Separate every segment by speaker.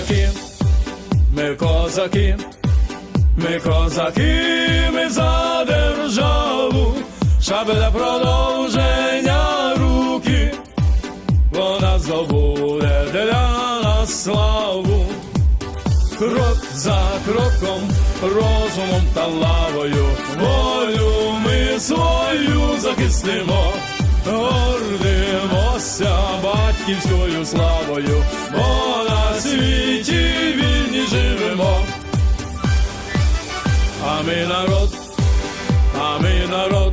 Speaker 1: козаки, ми козаки, ми козаки, ми за державу, шабля продовження руки, вона здобуде для нас славу. Крок за кроком, розумом та лавою, волю ми свою захистимо, гордимося батьківською славою, бо на світі А ми народ, а ми народ,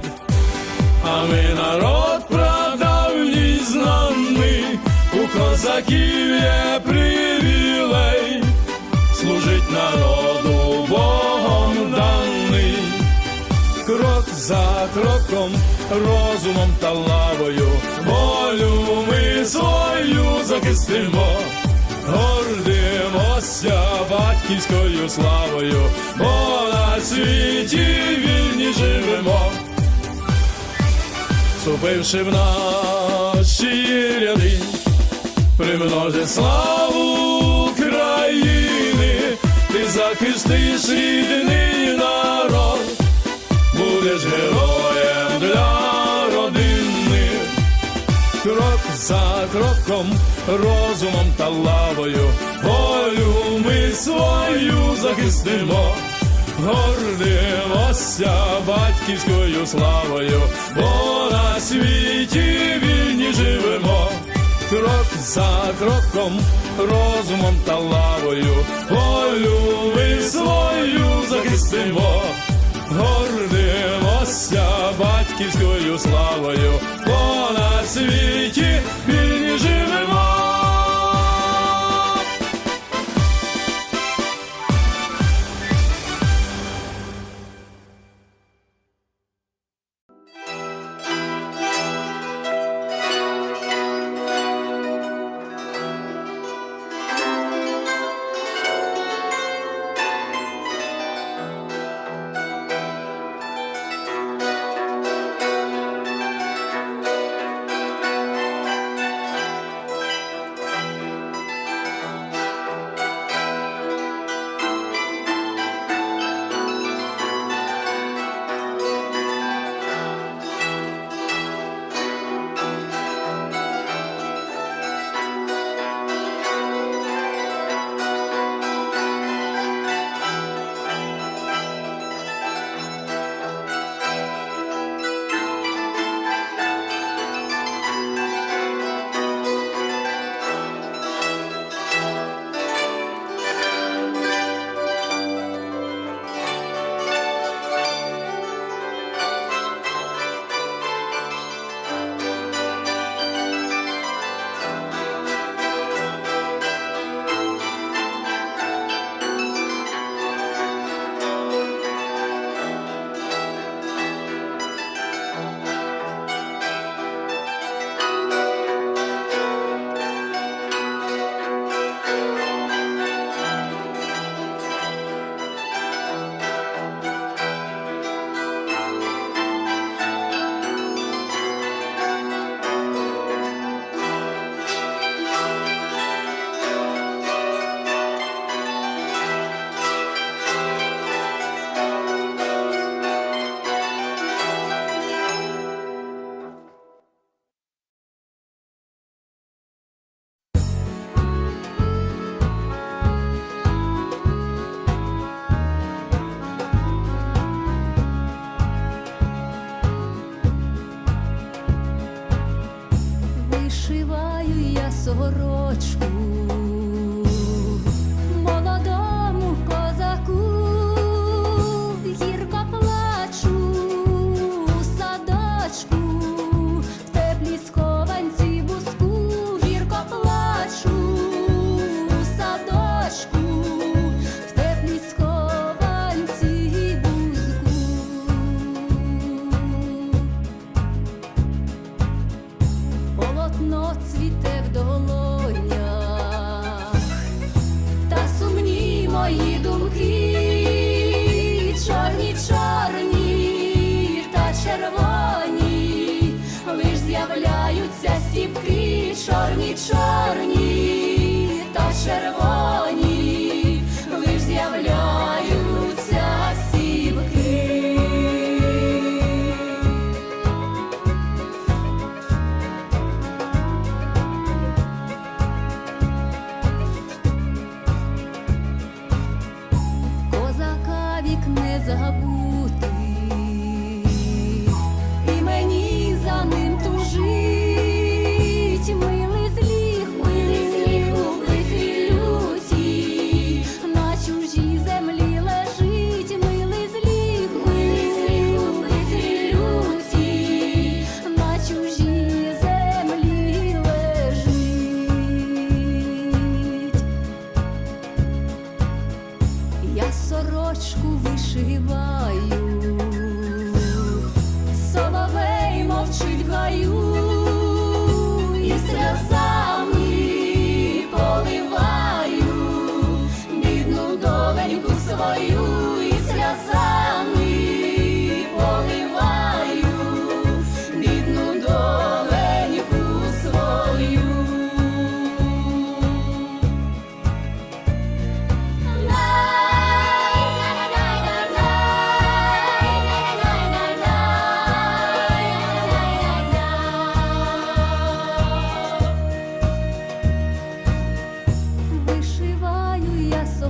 Speaker 1: а ми народ прадавній знаний, у козаків є привілей. Служить народу Богом даний, крок за кроком, розумом та лавою, волю ми свою захистимо, батьківською славою, бо на світі вільні живемо. Вступивши в наші ряди, примножи славу країни, ти захистиш рідний народ, будеш героєм для родини, крок за кроком, розумом та лавою, волю ми свою захистимо. Гордимося батьківською славою, бо на світі вільні живемо крок за кроком, розумом та лавою, волю ми свою захистимо, гордимося батьківською славою, бо на світі вільні живемо.
Speaker 2: Чорні, чорні та червоні.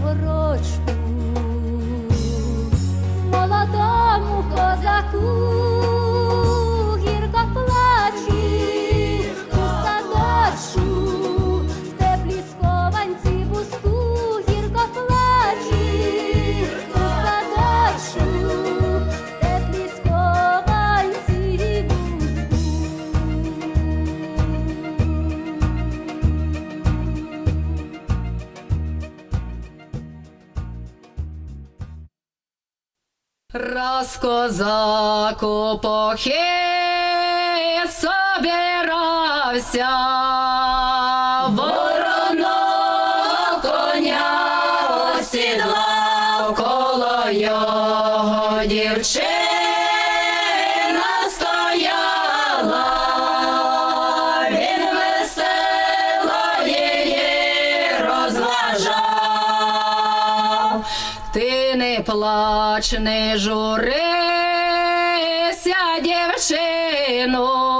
Speaker 2: сорочку молодому козаку.
Speaker 3: Раз козаку похід собирався, вороного коня осідлав коло його дівчина плач, не журися, дівчино.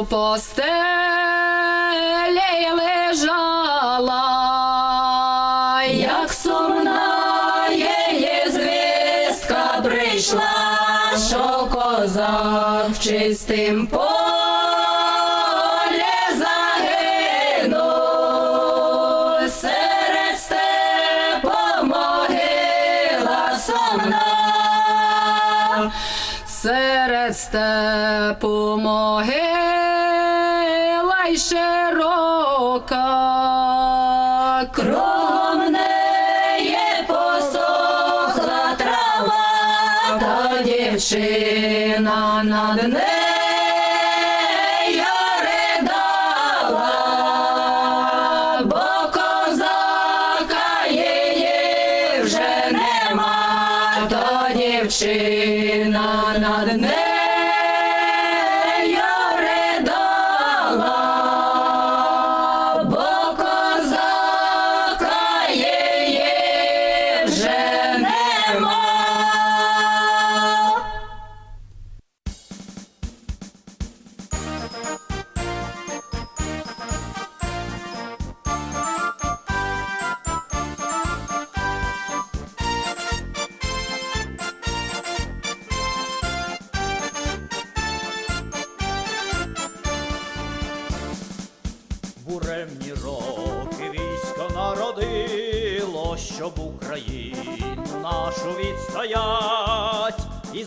Speaker 3: В постелі лежала, як сумна її звістка прийшла, що козак в чистим полі серед степу могила сумна. Серед степу могила й широка, кругом неї посохла трава, та дівчина над нею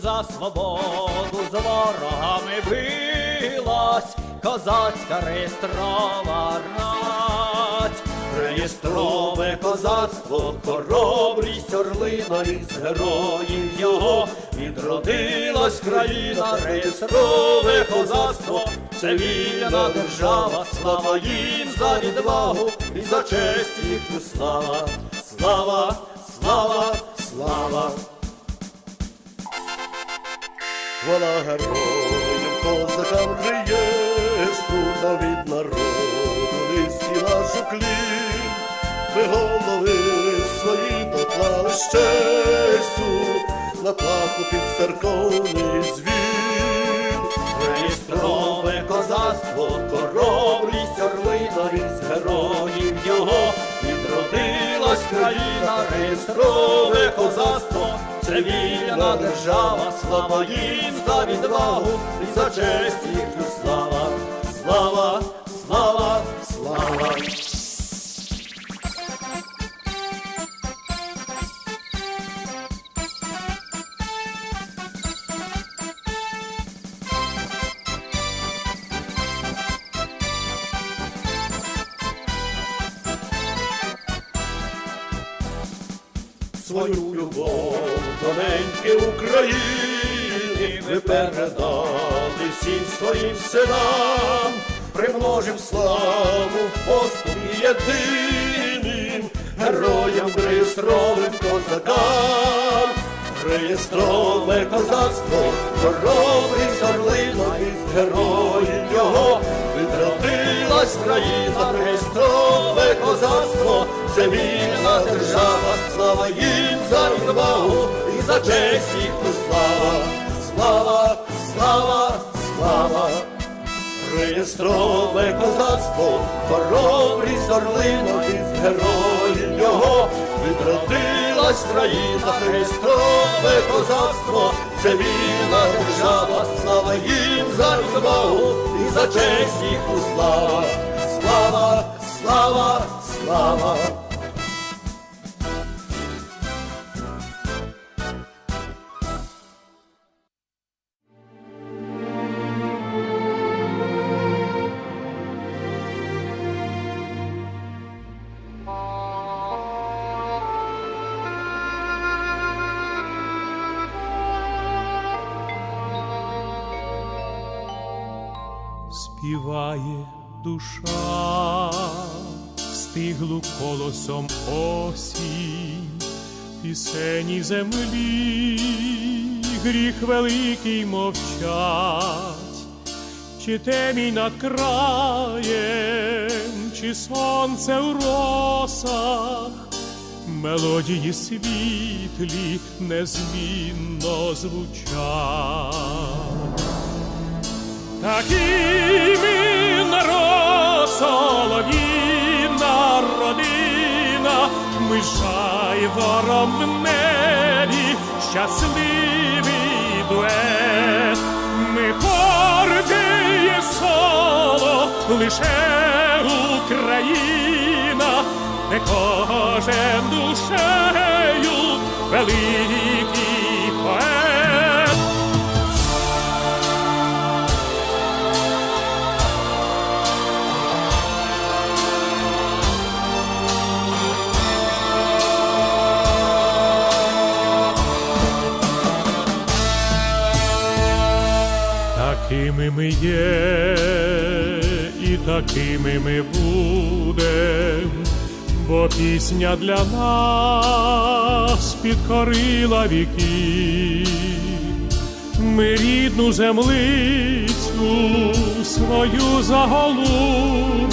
Speaker 4: за свободу з ворогами билась козацька реєстрова рать. Реєстрове козацтво, хоробрість орлина із героїв його відродилась країна, реєстрове козацтво, це вільна держава, слава їм за відвагу і за честь їхню слава, слава, слава, слава. Хвала героям, козакам реєстру, на від народу низький наш уклін. Ми голови свої поклали з на плаху під церковний звін. Реєстрове козацтво, хоробрість орлина із героїв його відродилась країна, реєстрове козацтво, це держава, слава їм за відвагу і за честь їхню слава, слава, слава, слава. свою любов до неньки України ви передали всім своїм синам, примножим славу в єдиним, героям реєстровим козакам, реєстрове козацтво, хоробрість орлина із героїв його відродилась країна, реєстрове козацтво, це вільна держава, слава їм за відвагу за їхню слава, слава, слава, слава. Реєстрове козацтво, хоробрість орлина із героїв його відродилась країна, реєстрове козацтво, це вільна держава, слава їм за відвагу і за честь їхню слава, слава, слава, слава.
Speaker 5: Душа, встиглу колосом осінь, пісені землі, гріх великий мовчать, чи темінь над краєм, чи сонце у росах, мелодії світлі незмінно звучать. Такими солов'їна родина, ми шайвором в небі, щасливий дует, ми гордіє соло, лише Україна, де кожен душею великий такими ми будем, бо пісня для нас підкорила віки. Ми рідну землицю свою заголубим,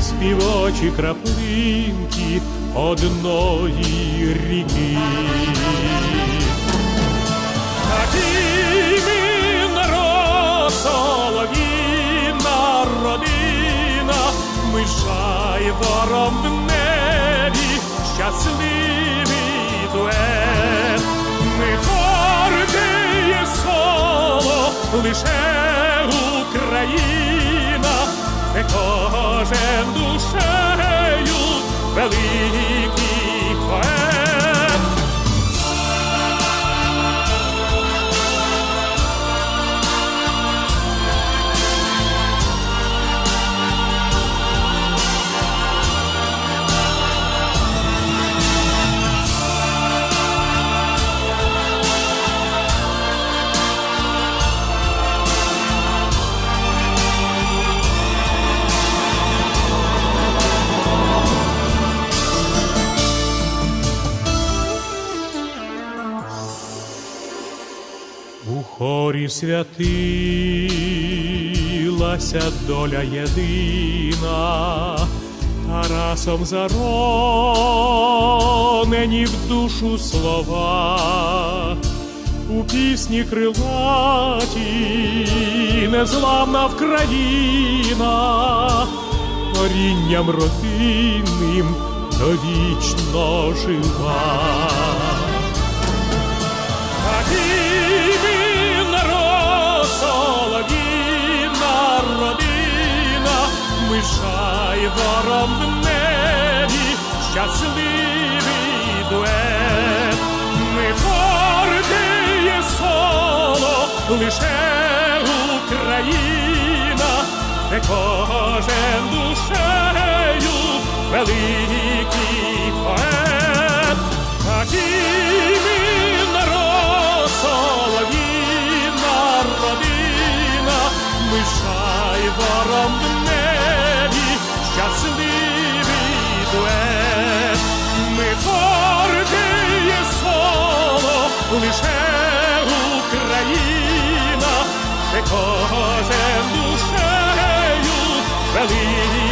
Speaker 5: співочі краплинки одної ріки. Шайвором в небі, щасливий дует, ми гордіє соло, лише Україна, де кожен душею великий поет. Хорі святилася доля єдина, Тарасом заронені в душу слова, у пісні крилаті незламна Вкраїна, корінням родинним довічно жива. Ми шайвором в небі, щасливий дует, ми гордіє соло, лише Україна, де кожен душею великий поет. Такими народ солов'їна родина, ми шайвором в небі, щасливий дует, ми гордіє соло, лише Україна, де кожен душею великий